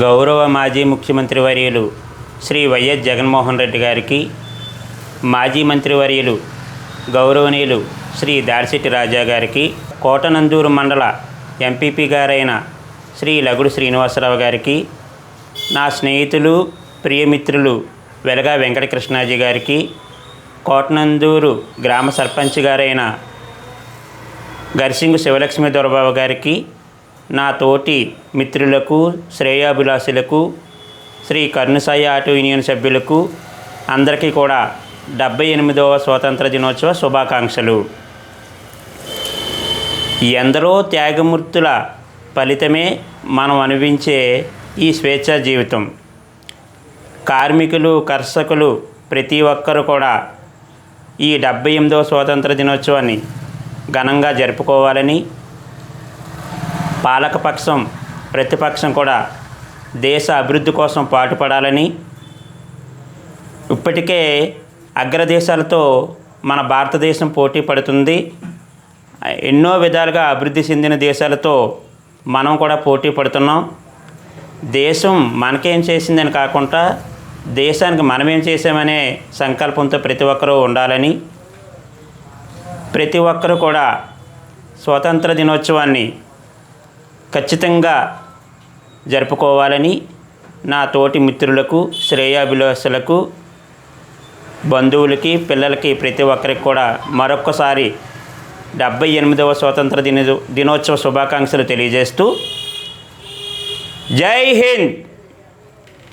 గౌరవ మాజీ ముఖ్యమంత్రి వర్యులు శ్రీ వైఎస్ జగన్మోహన్ రెడ్డి గారికి మాజీ మంత్రివర్యులు గౌరవనీయులు శ్రీ దారిశెట్టి రాజా గారికి కోటనందూరు మండల ఎంపీపీ గారైన శ్రీ లగుడు శ్రీనివాసరావు గారికి నా స్నేహితులు ప్రియమిత్రులు వెలగా వెంకటకృష్ణాజీ గారికి కోటనందూరు గ్రామ సర్పంచ్ గారైన గర్సింగు శివలక్ష్మి దొరబాబు గారికి నా తోటి మిత్రులకు శ్రేయాభిలాషులకు శ్రీ కర్ణసాయి ఆటో యూనియన్ సభ్యులకు అందరికీ కూడా డెబ్బై ఎనిమిదవ స్వాతంత్ర దినోత్సవ శుభాకాంక్షలు. ఎందరో త్యాగమూర్తుల ఫలితమే మనం అనుభవించే ఈ స్వేచ్ఛా జీవితం. కార్మికులు కర్షకులు ప్రతి ఒక్కరు కూడా ఈ డెబ్బై ఎనిమిదవ స్వాతంత్ర దినోత్సవాన్ని ఘనంగా జరుపుకోవాలని పాలకపక్షం ప్రతిపక్షం కూడా దేశ అభివృద్ధి కోసం పాటుపడాలని. ఇప్పటికే అగ్రదేశాలతో మన భారతదేశం పోటీ పడుతుంది. ఎన్నో విధాలుగా అభివృద్ధి చెందిన దేశాలతో మనం కూడా పోటీ పడుతున్నాం. దేశం మనకేం చేసిందని కాకుండా దేశానికి మనమేం చేసామనే సంకల్పంతో ప్రతి ఒక్కరూ ఉండాలని. ప్రతి ఒక్కరూ కూడా స్వాతంత్ర దినోత్సవాన్ని ఖచ్చితంగా జరుపుకోవాలని నా తోటి మిత్రులకు శ్రేయాభిలాషులకు బంధువులకి పిల్లలకి ప్రతి ఒక్కరికి కూడా మరొక్కసారి డెబ్బై ఎనిమిదవ స్వాతంత్ర దిన దినోత్సవ శుభాకాంక్షలు తెలియజేస్తూ జై హింద్!